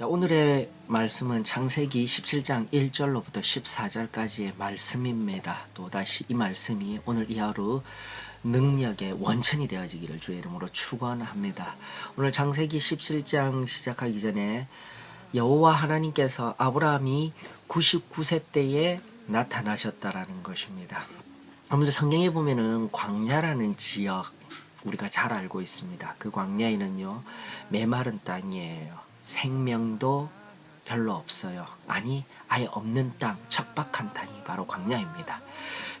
자, 오늘의 말씀은 창세기 17장 1절로부터 14절까지의 말씀입니다. 또다시 이 말씀이 오늘 이 하루 능력의 원천이 되어지기를 주의 이름으로 축원합니다. 오늘 창세기 17장 시작하기 전에 여호와 하나님께서 아브라함이 99세 때에 나타나셨다라는 것입니다. 아무래도 성경에 보면은 광야라는 지역 우리가 잘 알고 있습니다. 그 광야에는요 메마른 땅이에요. 생명도 별로 없어요. 아니 아예 없는 땅, 척박한 땅이 바로 광야입니다.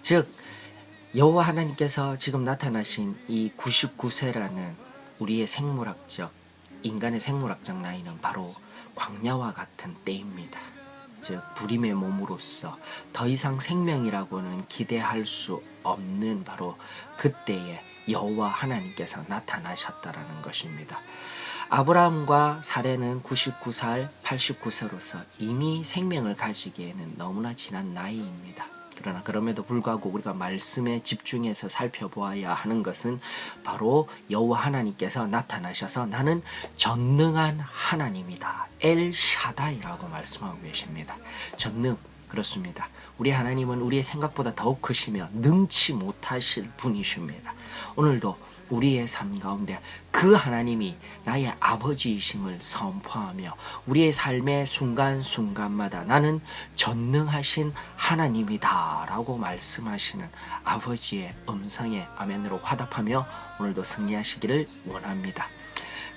즉 여호와 하나님께서 지금 나타나신 이 99세라는 우리의 생물학적 인간의 생물학적 나이는 바로 광야와 같은 때입니다. 즉 불임의 몸으로서 더 이상 생명이라고는 기대할 수 없는 바로 그때에 여호와 하나님께서 나타나셨다라는 것입니다. 아브라함과 사례는 99살, 89세로서 이미 생명을 가지기에는 너무나 지난 나이입니다. 그러나 그럼에도 불구하고 우리가 말씀에 집중해서 살펴보아야 하는 것은 바로 여호와 하나님께서 나타나셔서 나는 전능한 하나님이다. 엘 샤다이라고 말씀하고 계십니다. 전능 그렇습니다. 우리 하나님은 우리의 생각보다 더욱 크시며 능치 못하실 분이십니다. 오늘도 우리의 삶 가운데 그 하나님이 나의 아버지이심을 선포하며 우리의 삶의 순간순간마다 나는 전능하신 하나님이다 라고 말씀하시는 아버지의 음성에 아멘으로 화답하며 오늘도 승리하시기를 원합니다.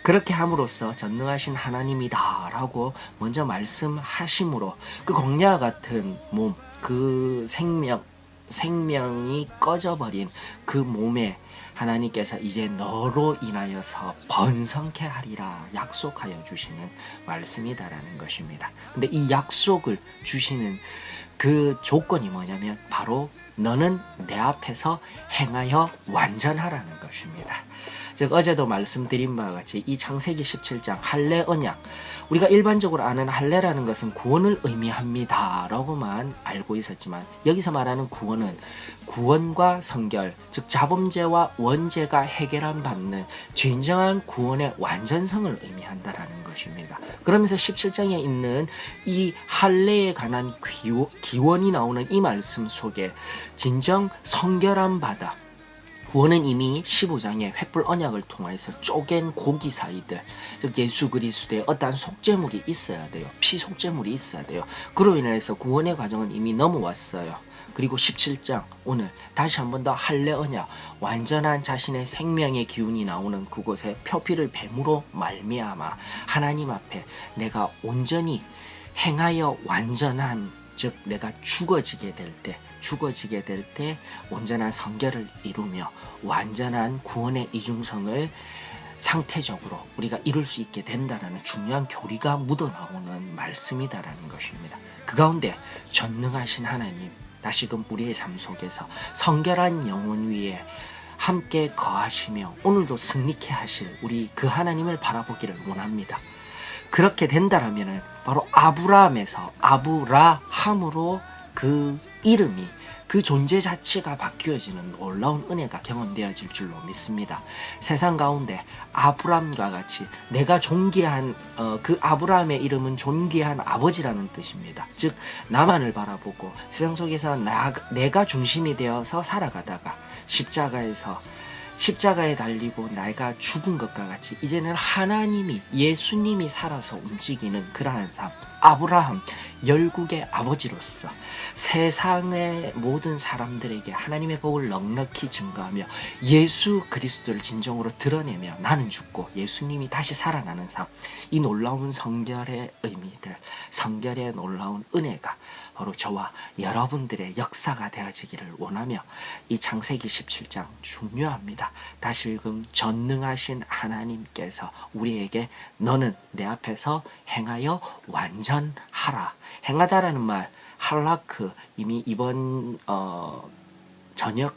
그렇게 함으로써 전능하신 하나님이다 라고 먼저 말씀하심으로 그 광야 같은 몸, 그 생명, 생명이 꺼져버린 그 몸에 하나님께서 이제 너로 인하여서 번성케 하리라 약속하여 주시는 말씀이다라는 것입니다. 근데 이 약속을 주시는 그 조건이 뭐냐면 바로 너는 내 앞에서 행하여 완전하라는 것입니다. 즉 어제도 말씀드린 바와 같이 이 창세기 17장 할례 언약 우리가 일반적으로 아는 할례라는 것은 구원을 의미합니다라고만 알고 있었지만 여기서 말하는 구원은 구원과 성결 즉 자범죄와 원죄가 해결함 받는 진정한 구원의 완전성을 의미한다라는 것입니다. 그러면서 17장에 있는 이 할례에 관한 기원이 나오는 이 말씀 속에 진정 성결함 받아 구원은 이미 15장의 횃불 언약을 통해서 쪼갠 고기 사이들 즉 예수 그리스도의 어떠한 속죄물이 있어야 돼요. 피 속죄물이 있어야 돼요. 그로 인해서 구원의 과정은 이미 넘어왔어요. 그리고 17장 오늘 다시 한 번 더 할례 언약 완전한 자신의 생명의 기운이 나오는 그곳에 표피를 뱀으로 말미암아 하나님 앞에 내가 온전히 행하여 완전한 즉 내가 죽어지게 될 때 죽어지게 될 때 온전한 성결을 이루며 완전한 구원의 이중성을 상태적으로 우리가 이룰 수 있게 된다라는 중요한 교리가 묻어나오는 말씀이다라는 것입니다. 그 가운데 전능하신 하나님 다시금 우리의 삶 속에서 성결한 영혼 위에 함께 거하시며 오늘도 승리케 하실 우리 그 하나님을 바라보기를 원합니다. 그렇게 된다라면은 바로 아브라함에서 아브라함으로 그 이름이 그 존재 자체가 바뀌어지는 놀라운 은혜가 경험되어질 줄로 믿습니다. 세상 가운데 아브람과 같이 내가 존귀한 어, 그 아브라함의 이름은 존귀한 아버지라는 뜻입니다. 즉 나만을 바라보고 세상 속에서 나, 내가 중심이 되어서 살아가다가 십자가에서 십자가에 달리고 내가 죽은 것과 같이 이제는 하나님이 예수님이 살아서 움직이는 그러한 삶 아브라함 열국의 아버지로서 세상의 모든 사람들에게 하나님의 복을 넉넉히 증거하며 예수 그리스도를 진정으로 드러내며 나는 죽고 예수님이 다시 살아나는 삶, 이 놀라운 성결의 의미들, 성결의 놀라운 은혜가 바로 저와 여러분들의 역사가 되어지기를 원하며 이 창세기 17장 중요합니다. 다시 읽음 전능하신 하나님께서 우리에게 너는 내 앞에서 행하여 완전하라. 행하다라는 말 할라크 이미 이번 어, 저녁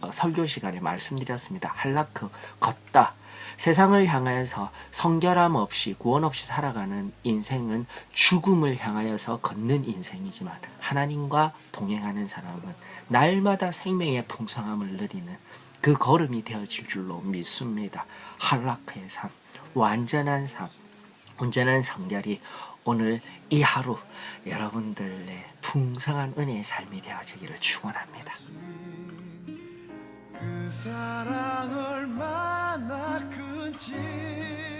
어, 설교 시간에 말씀드렸습니다. 할라크 걷다. 세상을 향하여서 성결함 없이 구원 없이 살아가는 인생은 죽음을 향하여서 걷는 인생이지만 하나님과 동행하는 사람은 날마다 생명의 풍성함을 누리는 그 걸음이 되어질 줄로 믿습니다. 할라크의 삶, 완전한 삶, 온전한 성결이 오늘 이 하루 여러분들의 풍성한 은혜의 삶이 되어지기를 축원합니다. 그 사랑 얼마 나 큰지